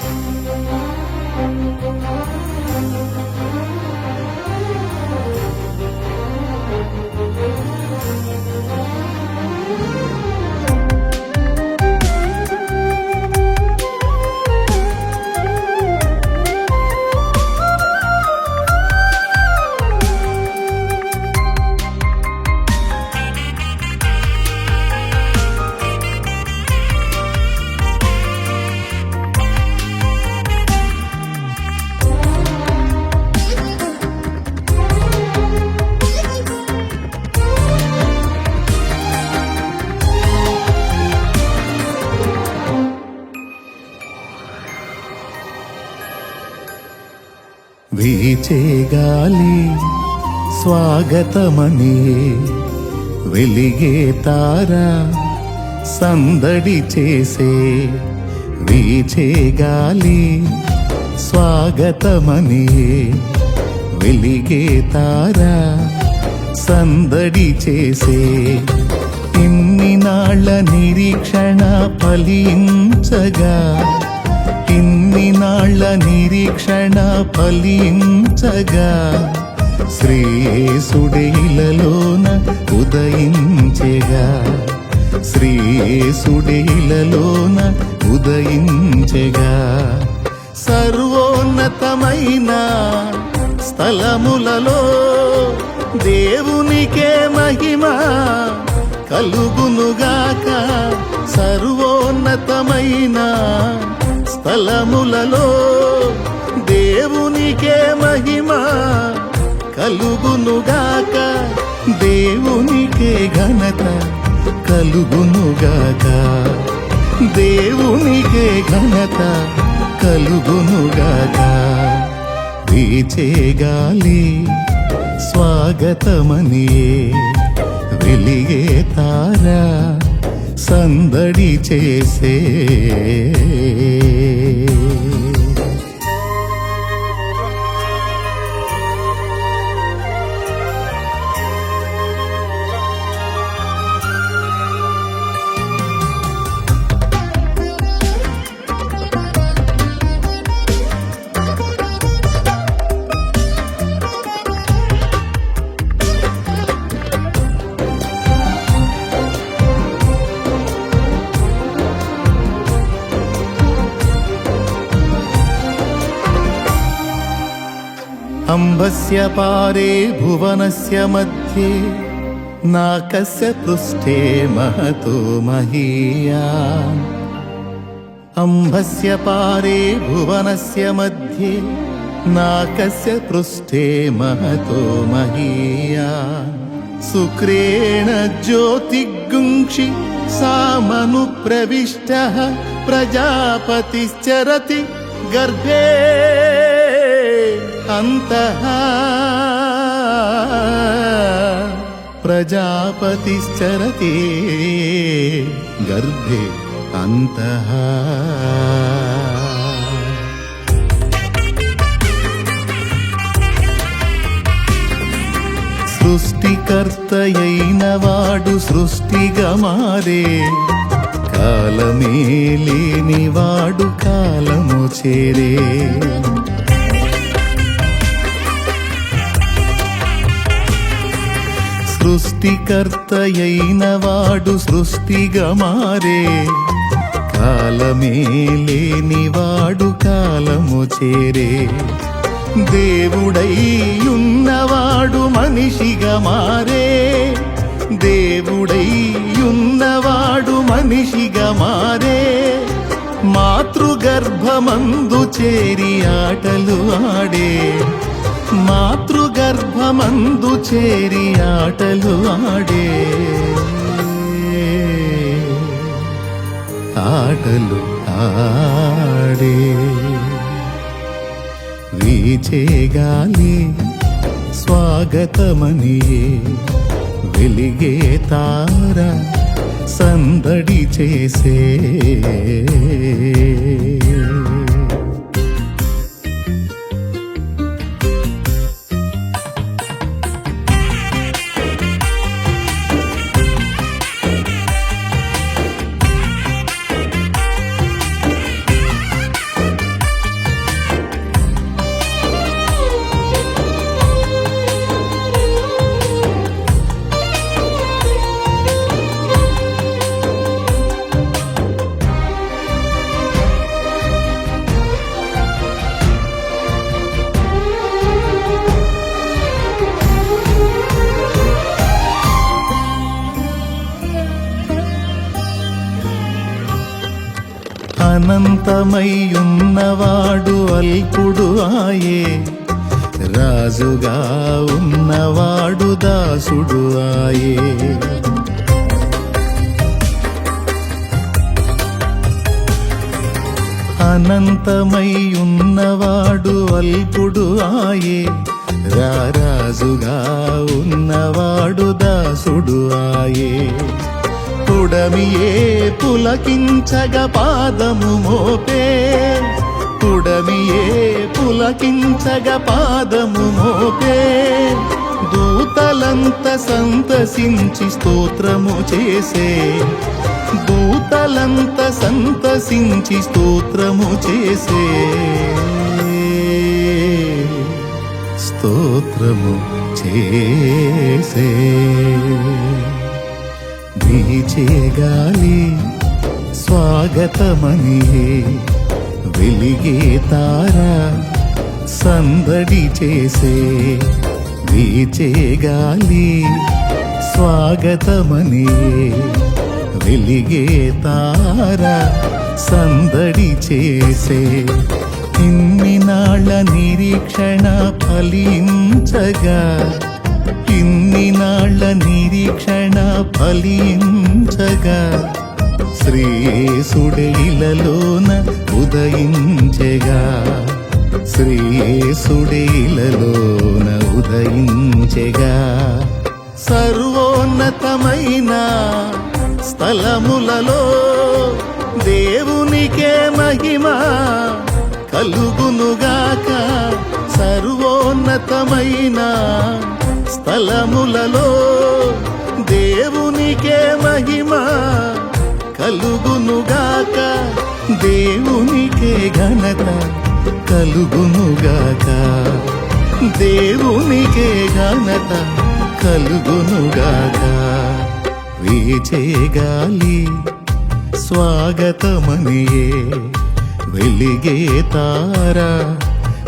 Thank you. వీచే గాలి స్వాగతమని వెలిగే తార సందడి చేసే వీచే గాలి స్వాగతమని వెలిగే తార సందడి చేసే ఇన్ని నాళ్ళ నిరీక్షణ ఫలించగా ఇన్ని నిరీక్షణ ఫలించగా శ్రీయేసుడేలలోన ఉదయించెగా. శ్రీయేసుడేలలోన ఉదయించెగా. సర్వోన్నతమైన స్థలములలో దేవునికే మహిమ కలుగునుగాక. సర్వోన్నతమైన తలములలో దేవునికే మహిమ కలుగునుగాక దేవునికే ఘనత కలుగునుగాక దేవునికే ఘనత కలుగునుగాక. వీచే గాలి స్వాగతమనియే వెలిగే తారా సందడి చేసే. अम्बस्य पारे भुवनस्य मध्ये नाकस्य पृष्ठे महतो महीया अम्भस्य पारे भुवनस्य मध्ये नाकस्य पृष्ठे महतो महीया शुक्रेण ज्योतिगुंक्षि सामनुप्रविष्टः प्रजापतिश्चरति गर्भे అంత ప్రజాపతిశ్చరతి గర్భే అంత సృష్టికర్తయైన వాడు సృష్టిగా మారే కాలమే లేని వాడు కాలము చేరే సృష్టికర్తయైన వాడు సృష్టిగా మారే కాలమే లేని వాడు కాలము చేరే. దేవుడై ఉన్నవాడు మనిషిగా మారే. దేవుడై ఉన్నవాడు మనిషిగా మారే. మాతృగర్భమందు చేరి ఆటలు ఆడే. మాతృ గర్భమందు చేరి ఆటలు ఆడే. ఆటలు ఆడే. వీచే గాలి స్వాగతమనియే. వెలిగే తార సందడి చేసే. అనంతమయ్యున్నవాడు అల్పుడు ఆయే. రాజుగా ఉన్నవాడు దాసుడు ఆయే. అనంతమయ్యున్నవాడు అల్పుడు ఆయే. రారాజుగా ఉన్నవాడు దాసుడు ఆయే. పుడమియే పులకించగ పాదము మోపే. పుడమియే పులకించగ పాదము మోపే. దూతలంత సంతసించి స్తోత్రము చేసే. దూతలంత సంతసించి స్తోత్రము చేసే. స్తోత్రము చేసే. వీచే గాలి స్వాగతమని వెలిగే తార. సందడి చేసే వీచే గాలి. స్వాగతమని వెలిగే తార. సందడి చేసే ఇన్ని నాళ్ళ నిరీక్షణ ఫలించగా నాళ్ళ నిరీక్షణ ఫలించగా శ్రీసుడైలలోన ఉదయించగా. శ్రీసుడైలలోన ఉదయించగా. సర్వోన్నతమైన స్థలములలో దేవునికే మహిమ కలుగునుగాక. సర్వోన్నతమైన స్థలములలో నీకే మహిమ కలుగునుగాక దేవునికే ఘనత కలుగునుగాక. దేవునికే ఘనత కలుగునుగాక. వీచే గాలి స్వాగతమనియే వెలిగే తార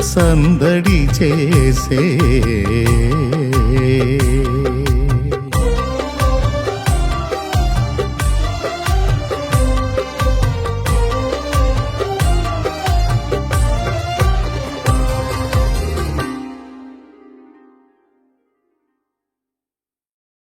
సందడి చేసే.